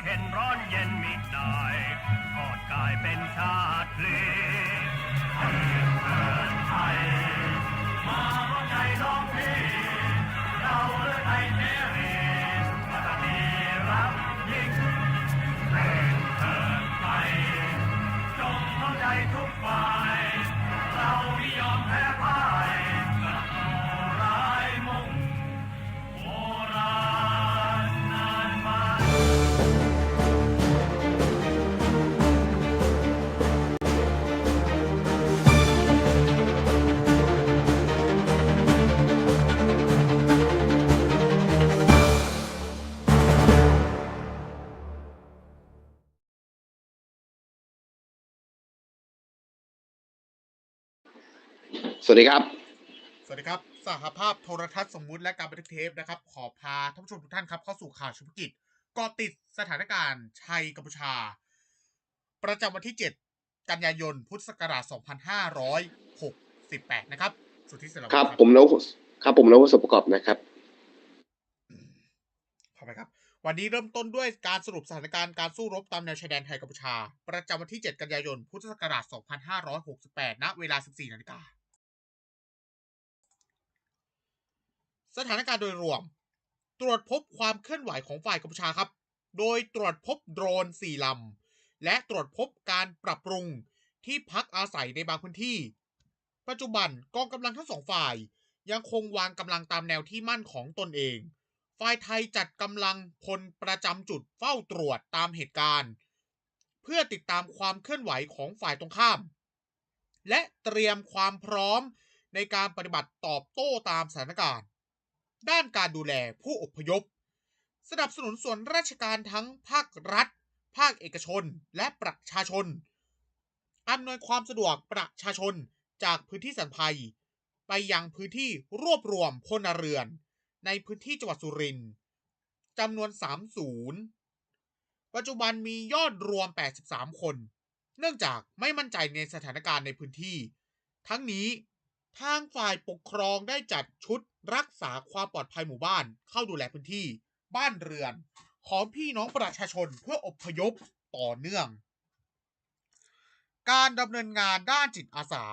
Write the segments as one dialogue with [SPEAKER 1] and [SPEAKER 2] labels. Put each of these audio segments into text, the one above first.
[SPEAKER 1] เข็นร้อนเย็นมิได้กอดกายเป็นชาติเพลงให้เกิดไทย มาร้องใจร้องเพลงเราเลือไทยเทรี
[SPEAKER 2] สวัสดีครับ
[SPEAKER 3] สวัสดีครับ สหภาพโทรทัศน์สมมุติและการบันทึกเทปนะครับ ขอพาท่านผู้ชมทุกท่านครับ เข้าสู่ข่าวเฉพาะกิจเกาะติดสถานการณ์ชัยกัมพูชา ประจำวันที่ 7 กันยายน พุทธศักราช 2568 นะครับ สุทธิเสรี
[SPEAKER 2] ครับ ผมนวครับผมนวสมประกอบนะครับ
[SPEAKER 3] ขอไปครับ วันนี้เริ่มต้นด้วยการสรุปสถานการณ์การสู้รบตามแนวชายแดนไทยกัมพูชา ประจำวันที่ 7 กันยายน พุทธศักราช 2568 ณ เวลา 14นาฬิกา สถานการณ์โดยรวม ตรวจพบความเคลื่อนไหวของฝ่ายกัมพูชาครับ โดยตรวจพบโดรน4ลำ และตรวจพบการปรับปรุงที่พักอาศัยในบางพื้นที่ ปัจจุบันกองกำลังทั้งสองฝ่าย ยังคงวางกำลังตามแนวที่มั่นของตนเอง ฝ่ายไทยจัดกำลังพลประจำจุดเฝ้าตรวจตามเหตุการณ์ เพื่อติดตามความเคลื่อนไหวของฝ่ายตรงข้าม และเตรียมความพร้อมในการปฏิบัติตอบโต้ตามสถานการณ์ ด้านการดูแลผู้อพยพ สนับสนุนส่วนราชการทั้งภาครัฐ ภาคเอกชน และประชาชน อำนวยความสะดวกประชาชนจากพื้นที่สันภัย ไปยังพื้นที่รวบรวมพลเรือน ในพื้นที่จังหวัดสุรินทร์จำนวน 3 ศูนย์ ปัจจุบันมียอดรวม 83 คน เนื่องจากไม่มั่นใจในสถานการณ์ในพื้นที่ ทั้งนี้ทางฝ่ายปกครองได้จัดชุด รักษาความปลอดภัยหมู่บ้าน เข้าดูแลพื้นที่ บ้านเรือน ของพี่น้องประชาชนเพื่ออพยพต่อเนื่อง การดำเนินงานด้านจิตอาสา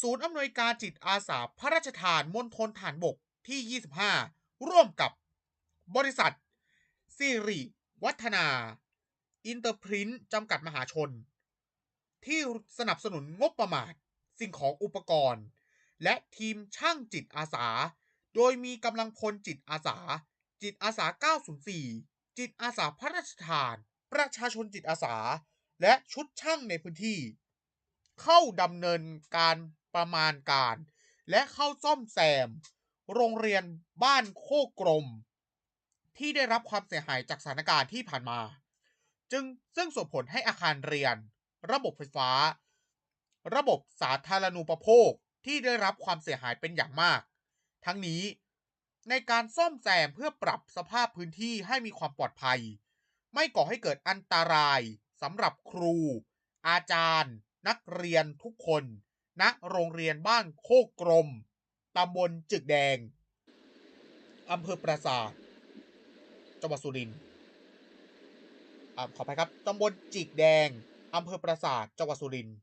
[SPEAKER 3] ศูนย์อำนวยการจิตอาสาพระราชทานมณฑลฐานบกที่ 25 ร่วมกับบริษัทสิริวัฒนา อินเตอร์พรินต์จำกัดมหาชน ที่สนับสนุนงบประมาณ สิ่งของอุปกรณ์ และทีมช่างจิตอาสา โดยมีกำลังพลจิตอาสา จิตอาสา 904 จิตอาสาพระราชทาน ประชาชนจิตอาสา และชุดช่างในพื้นที่ เข้าดำเนินการประมาณการ และเข้าซ่อมแซม โรงเรียนบ้านโคกรมที่ได้รับความเสียหายจากสถานการณ์ที่ผ่านมา จึงซึ่งส่งผลให้อาคารเรียน ระบบไฟฟ้า ระบบสาธารณูปโภค ที่ได้รับความเสียหายเป็นอย่างมาก ทั้งนี้ในการซ่อมแซมเพื่อปรับสภาพพื้นที่ให้มีความปลอดภัย ไม่ก่อให้เกิดอันตรายสำหรับครู อาจารย์ นักเรียนทุกคนณโรงเรียนบ้านโคกกรมตำบลจึกแดงอำเภอปราสาทจังหวัดสุรินทร์ขอ่าขอไปครับตำบลจิกแดงอำเภอปราสาทจังหวัดสุรินทร์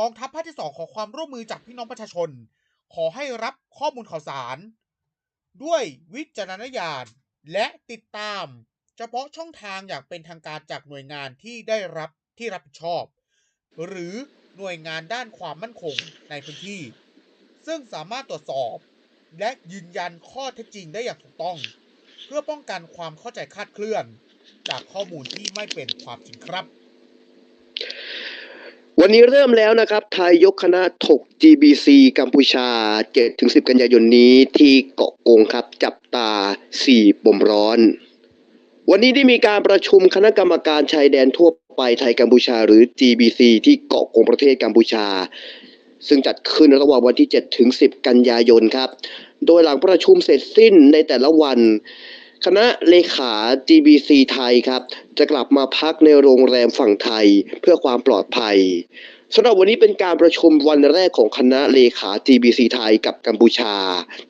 [SPEAKER 3] กองทัพภาคที่สองขอความร่วมมือจากพี่น้องประชาชน ขอให้รับข้อมูลข่าวสาร ด้วยวิจารณญาณและติดตามเฉพาะช่องทางอย่างเป็นทางการจากหน่วยงานที่ได้รับที่รับผิดชอบ หรือหน่วยงานด้านความมั่นคงในพื้นที่ ซึ่งสามารถตรวจสอบ และยืนยันข้อเท็จจริงได้อย่างถูกต้อง เพื่อป้องกันความเข้าใจคลาดเคลื่อน จากข้อมูลที่ไม่เป็นความจริงครับ
[SPEAKER 2] วันนี้เริ่มแล้วนะครับ ไทยยกคณะถก GBC กัมพูชา 7-10 กันยายนนี้ที่เกาะกงครับ จับตา4ปมร้อน วันนี้ได้มีการประชุมคณะกรรมการชายแดนทั่วไปไทยกัมพูชา หรือ GBC ที่เกาะกงประเทศกัมพูชา ซึ่งจัดขึ้นระหว่างวันที่ 7-10 กันยายนครับ โดยหลังประชุมเสร็จสิ้นในแต่ละวัน คณะเลขา GBC ไทยครับ จะกลับมาพักในโรงแรมฝั่งไทยเพื่อความปลอดภัยสำหรับวันนี้เป็นการประชุมวันแรกของคณะเลขา GBC ไทยกับกัมพูชา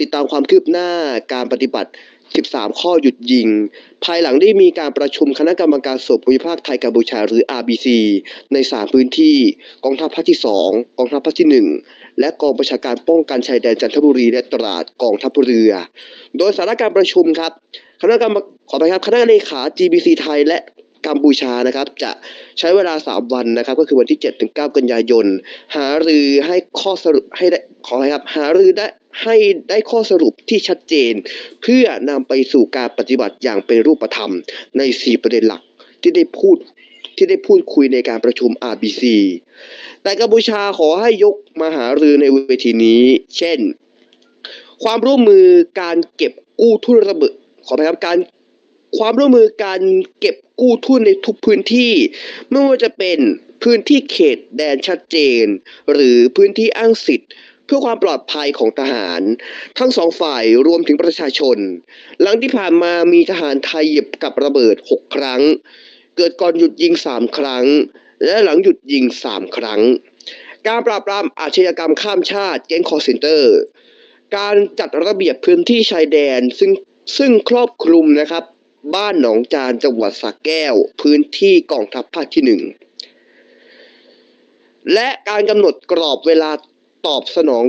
[SPEAKER 2] ติดตามความคืบหน้าการปฏิบัติ 13 ข้อหยุดยิง ภายหลังได้มีการประชุมคณะกรรมการศพภูมิภาคไทยกัมพูชาหรือ RBC ใน 3 พื้นที่ กองทัพภาคที่ 2 กองทัพภาคที่ 1 และกองประชาการป้องกันชายแดนจันทบุรีและตราดกองทัพเรือ โดยสาระการประชุมครับ คณะกรรมขอไปครับคณะเลขา GBC ไทยและกัมพูชานะครับ จะใช้เวลา 3 วันนะครับ ก็คือวันที่ 7 ถึง 9 กันยายน หารือให้ข้อสรุปให้ได้ขอไปครับ หารือได้ให้ได้ข้อสรุปที่ชัดเจน เพื่อนำไปสู่การปฏิบัติอย่างเป็นรูปธรรม ใน 4 ประเด็นหลักที่ได้พูดที่ได้พูดคุยในการประชุม RBC แต่กัมพูชาขอให้ยกมาหารือในเวทีนี้ เช่น ความร่วมมือการเก็บกู้ทุนระเบิด อไปครับการความร่วมมือการเก็บกู้ทุนในทุกพื้นที่ ไม่ว่าจะเป็นพื้นที่เขตแดนชัดเจน หรือพื้นที่อ้างสิทธิ์เพื่อความปลอดภัยของทหาร ทั้งสองฝ่ายรวมถึงประชาชน หลังที่ผ่านมามีทหารไทยเหยียบกับระเบิด 6 ครั้ง เกิดก่อนหยุดยิง 3 ครั้ง และหลังหยุดยิง 3 ครั้ง การปราบปรามอาชญากรรมข้ามชาติแก๊งคอร์เซนเตอร์ การจัดระเบียบพื้นที่ชายแดนซึ่ง ซึ่งครอบคลุมนะครับ บ้านหนองจานจังหวัดสระแก้ว พื้นที่กองทัพภาคที่หนึ่งและการกำหนดกรอบเวลาตอบสนอง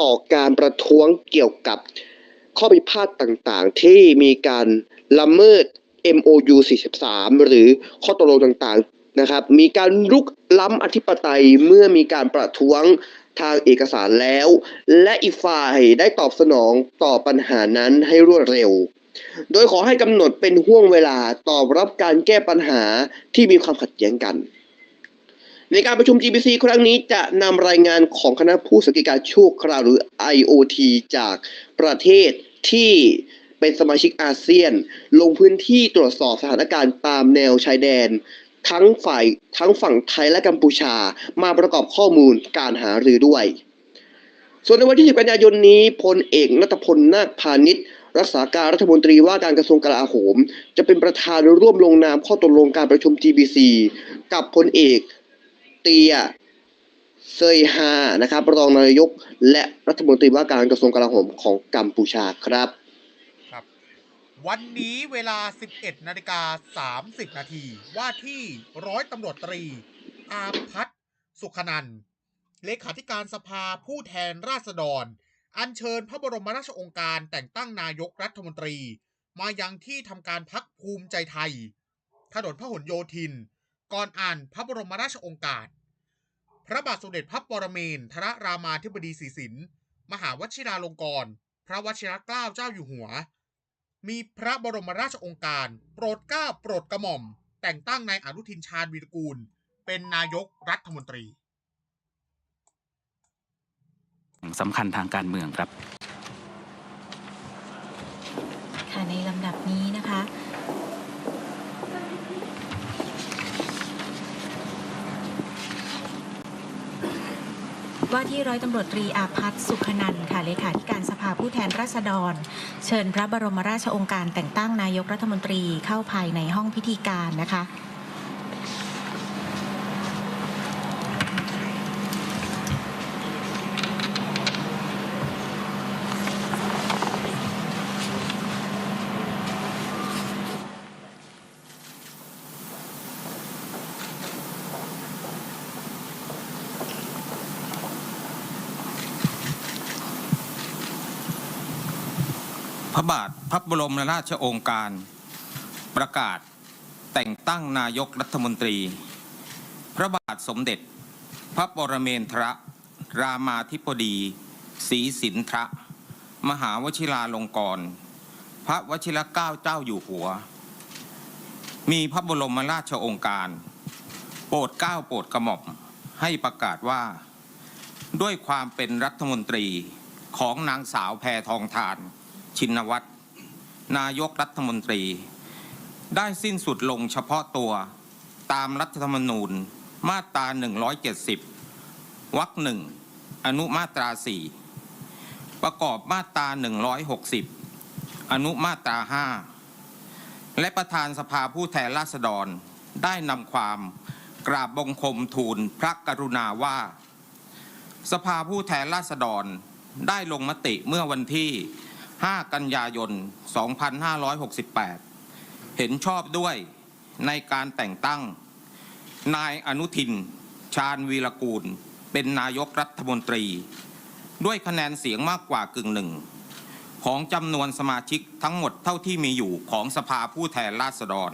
[SPEAKER 2] ต่อการประท้วงเกี่ยวกับข้อพิพาทต่างๆ ที่มีการละเมิด MOU 43 หรือข้อตกลงต่างๆนะครับ มีการลุกล้ำอธิปไตยเมื่อมีการประท้วง ทางเอกสารแล้ว และอีกฝ่ายได้ตอบสนองต่อปัญหานั้นให้รวดเร็ว โดยขอให้กำหนดเป็นห่วงเวลาตอบรับการแก้ปัญหาที่มีความขัดแย้งกัน ในการประชุม GBC ครั้งนี้จะนำรายงานของคณะผู้สังเกตการชั่วคราวหรือ IOT จากประเทศที่เป็นสมาชิกอาเซียน ลงพื้นที่ตรวจสอบสถานการณ์ตามแนวชายแดน ทั้งฝ่ายทั้งฝั่งไทยและกัมพูชามาประกอบข้อมูลการหารือด้วย ส่วนในวันที่ 10 กันยายนนี้พลเอกนัทพลนาคพาณิชย์รักษาการรัฐมนตรีว่าการกระทรวงกลาโหม จะเป็นประธานร่วมลงนามข้อตกลงการประชุม GBC กับพลเอกเตียเซยฮานะครับรองนายกและรัฐมนตรีว่าการกระทรวงกลาโหมของกัมพูชาครับ
[SPEAKER 3] ครับ วันนี้เวลา 11นาฬิกา30 นาทีว่าที่ร้อยตำรวจตรี อาพัฒน์สุขนันท์เลขาธิการสภาผู้แทนราษฎร อัญเชิญพระบรมราชองค์การแต่งตั้งนายกรัฐมนตรี มายังที่ทำการพักภูมิใจไทย ถนนพหลโยธิน ก่อนอ่านพระบรมราชองค์การ พระบาทสมเด็จพระปรเมนทรรามาธิบดีศรีสิน มหาวชิราลงกรณ์พระวชิรเกล้าเจ้าอยู่หัว มีพระบรมราชโองการ โปรดเกล้าโปรดกระหม่อม แต่งตั้งนายอนุทินชาญวีรกูล เป็นนายกรัฐมนตรี
[SPEAKER 4] สำคัญทางการเมืองครับ
[SPEAKER 5] ค่ะในลำดับนี้นะคะ ว่าที่ร้อยตำรวจตรีอาพัฒน์สุขนันท์ค่ะเลขาธิการสภาผู้แทนราษฎร เชิญพระบรมราชองค์การแต่งตั้งนายกรัฐมนตรีเข้าภายในห้องพิธีการนะคะ
[SPEAKER 6] พระบาทพระบรมราชโองการ ประกาศแต่งตั้งนายกรัฐมนตรี พระบาทสมเด็จ พระปรเมนทรรามาธิบดีศรีสินทรมหาวชิราลงกรณพระวชิรเกล้าเจ้าอยู่หัว มีพระบรมราชโองการ โปรดเกล้าโปรดกระหม่อมให้ประกาศว่า ด้วยความเป็นรัฐมนตรีของนางสาวแพทองทาน ชินวัตรนายกรัฐมนตรี ได้สิ้นสุดลงเฉพาะตัวตามรัฐธรรมนูญมาตรา 170 วรรคหนึ่งอนุมาตรา 4 ประกอบมาตรา 160 อนุมาตรา 5 และประธานสภาผู้แทนราษฎรได้นำความกราบบังคมทูลพระกรุณาว่า สภาผู้แทนราษฎรได้ลงมติเมื่อวันที่ 5 กันยายน 2568 เห็นชอบด้วยในการแต่งตั้ง นายอนุทิน ชาญวีรกูล เป็นนายกรัฐมนตรี ด้วยคะแนนเสียงมากกว่ากึ่งหนึ่ง ของจำนวนสมาชิกทั้งหมดเท่าที่มีอยู่ของสภาผู้แทนราษฎร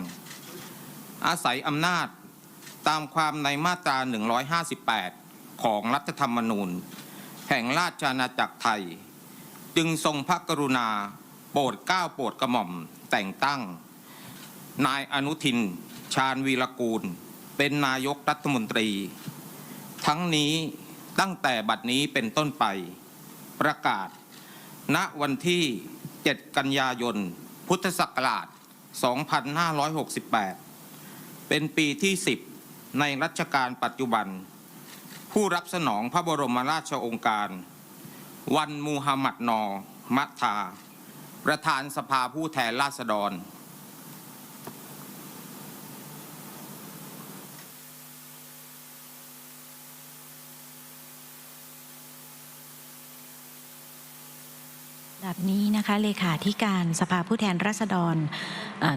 [SPEAKER 6] อาศัยอำนาจตามความในมาตรา 158 ของรัฐธรรมนูญ แห่งราชอาณาจักรไทย จึงทรงพระกรุณา โปรดเกล้าโปรดกระหม่อมแต่งตั้ง นายอนุทิน ชาญวีรกูล เป็นนายกรัฐมนตรี ทั้งนี้ตั้งแต่บัดนี้เป็นต้นไป ประกาศ ณวันที่ 7 กันยายน พุทธศักราช 2568 เป็นปีที่ 10 ในรัชกาลปัจจุบัน ผู้รับสนองพระบรมราชโองการ วันมูฮัมหมัดนอมัทาประธานสภาผู้แทนราษฎร
[SPEAKER 5] นี้นะคะเลขาธิการสภาผู้แทนราษฎร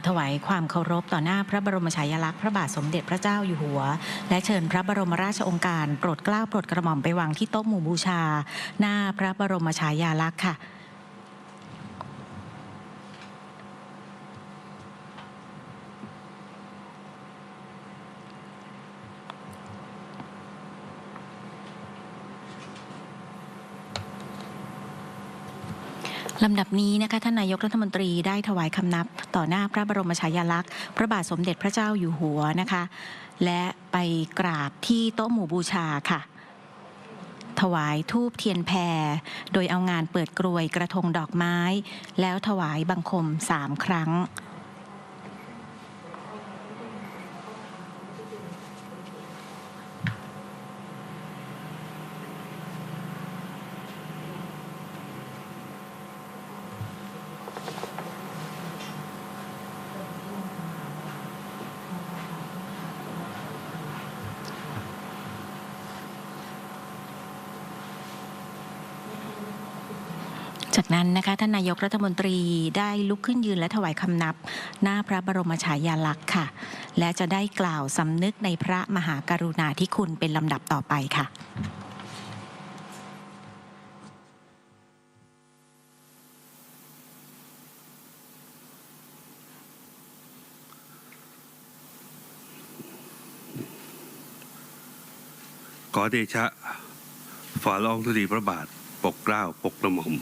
[SPEAKER 5] ถวายความเคารพต่อหน้าพระบรมฉายาลักษณ์พระบาทสมเด็จพระเจ้าอยู่หัว และเชิญพระบรมราชองการโปรดเกล้าโปรดกระหม่อมไปวางที่โต๊ะหมู่บูชา หน้าพระบรมฉายาลักษณ์ค่ะ ลำดับนี้นะคะท่านนายกรัฐมนตรีได้ถวายคำนับต่อหน้าพระบรมฉายาลักษณ์ พระบาทสมเด็จพระเจ้าอยู่หัวนะคะ และไปกราบที่โต๊ะหมู่บูชาค่ะ ถวายทูบเทียนแพรโดยเอางานเปิดกรวยกระทงดอกไม้ แล้วถวายบังคมสามครั้ง จากนั้นนะคะท่านนายกรัฐมนตรีได้ลุกขึ้นยืนและถวายคำนับ หน้าพระบรมฉายาลักษณ์ค่ะ และจะได้กล่าวสำนึกในพระมหากรุณาธิคุณเป็นลำดับต่อไปค่ะ
[SPEAKER 7] ขอเดชะฝ่าลอองธุลีพระบาท ปกเกล้า ปกกระหม่อม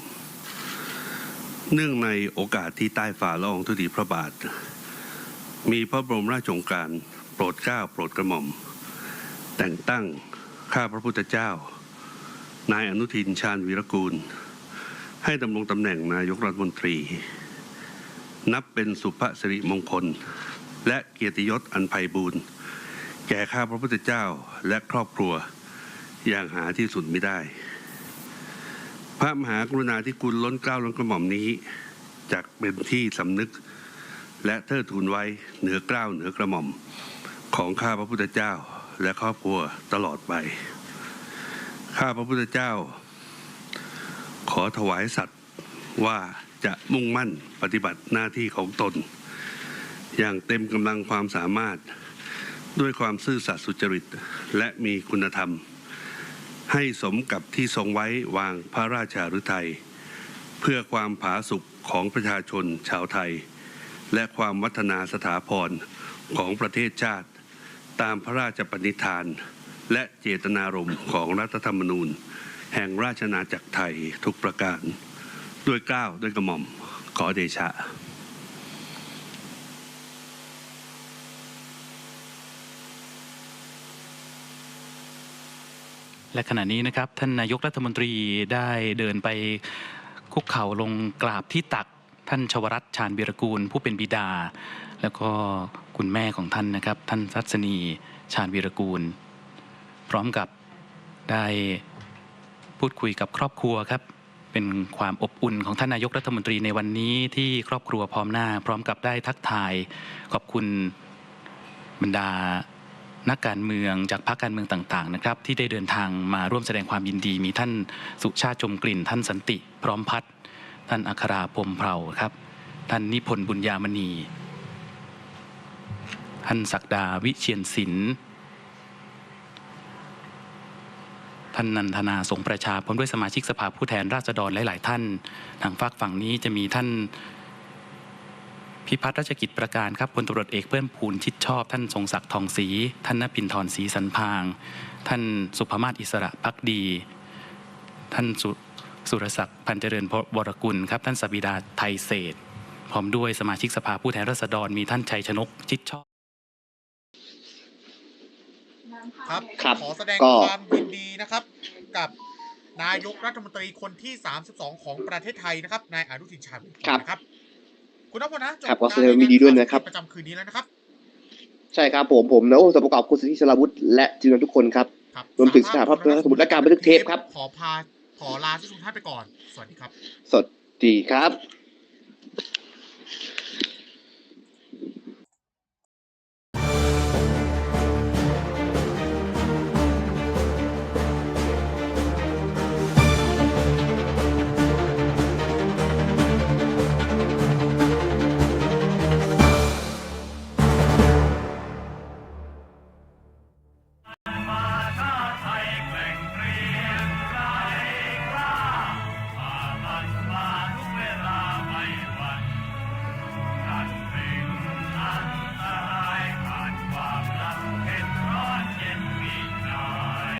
[SPEAKER 7] เนื่องในโอกาสที่ใต้ฝ่าละอองธุลีพระบาท มีพระบรมราชโองการโปรดเกล้าโปรดกระหม่อม แต่งตั้งข้าพระพุทธเจ้า นายอนุทินชาญวีรกูล ให้ดำรงตำแหน่งนายกรัฐมนตรี นับเป็นสุภสิริมงคล และเกียรติยศอันไพบูรณ์แก่ข้าพระพุทธเจ้าและครอบครัวอย่างหาที่สุดไม่ได้ พระมหากรุณาธิคุณล้นเกล้าล้นกระหม่อมนี้จักเป็นที่สำนึก และเทิดทูนไว้เหนือเกล้าเหนือกระหม่อม ของข้าพระพุทธเจ้าและครอบครัวตลอดไป ข้าพระพุทธเจ้า ขอถวายสัตย์ว่าจะมุ่งมั่นปฏิบัติหน้าที่ของตน อย่างเต็มกำลังความสามารถด้วยความซื่อสัตย์สุจริตและมีคุณธรรม ให้สมกับที่ทรงไว้วางพระราชาฤทัยเพื่อความผาสุกของประชาชนชาวไทย และความวัฒนาสถาพรของประเทศชาติ ตามพระราชปณิธาน และเจตนารมณ์ของรัฐธรรมนูญ แห่งราชอาจักรไทยทุกประการ ด้วยเกล้าวด้วยกระหม่อมขอเดชะ
[SPEAKER 4] และขณะนี้นะครับท่านนายกรัฐมนตรีได้เดินไปคุกเข่าลงกราบที่ตักท่านชวรัตน์ชาญวีรกูล ผู้เป็นบิดา แล้วก็คุณแม่ของท่านนะครับ ท่านทัศนีชาญวีรกูล พร้อมกับได้พูดคุยกับครอบครัวครับ เป็นความอบอุ่นของท่านนายกรัฐมนตรีในวันนี้ที่ครอบครัวพร้อมหน้า พร้อมกับได้ทักทายขอบคุณบรรดา นักการเมืองจากพรรคการเมืองต่างๆนะครับที่ได้เดินทางมาร่วมแสดงความยินดี มีท่านสุชาติชมกลิ่น ท่านสันติ พร้อมพัฒน์ท่านอัคราพรมเพราครับท่านนิพนธ์บุญญามณี ท่านศักดาวิเชียนศิลป์ท่านนันทนาสงประชาพร้อมด้วยสมาชิกสภาผู้แทนราษฎรหลาย ๆ ท่าน ทางฝากฝั่งนี้จะมีท่าน พิพัฒน์ราชกิจประการครับพลตำรวจเอกเพิ่มพูนชิดชอบ ท่านทรงศักดิ์ทองศรีท่านนพินทรศรีสันพาง ท่านสุภมาศอิสระพักดี ท่านสุสุรศักดิ์พันเจริญวรกุลครับท่านสบิดาไทยเศษพร้อมด้วยสมาชิกสภาผู้แทนราษฎรมีท่านชัยชนกชิดชอบ
[SPEAKER 3] ครับ
[SPEAKER 2] ครับ
[SPEAKER 3] ขอแสดง
[SPEAKER 2] ก็
[SPEAKER 3] ความยินดีนะครับกับนายกรัฐมนตรีคนที่ 32 ของประเทศไทยนะครับนายอนุทินชาญวิรุฬนะครับ คุณนพนะจ
[SPEAKER 2] ครับขอแสดงความยินดีด้วยนะครับ
[SPEAKER 3] ประจำคืนนี้แล้วนะครับ
[SPEAKER 2] ใช่ครับผมผมนะโอ้สมประกอบคุณสิทธิสราวุฒิและทีมงานทุกคนครับ
[SPEAKER 3] ครับ
[SPEAKER 2] รวมถึงสถาภาพสมุดและการบันทึกเทปครับ
[SPEAKER 3] ขอพาขอลาทุกท่านไปก่อน สวัสดีครับ
[SPEAKER 2] สวัสดีครับ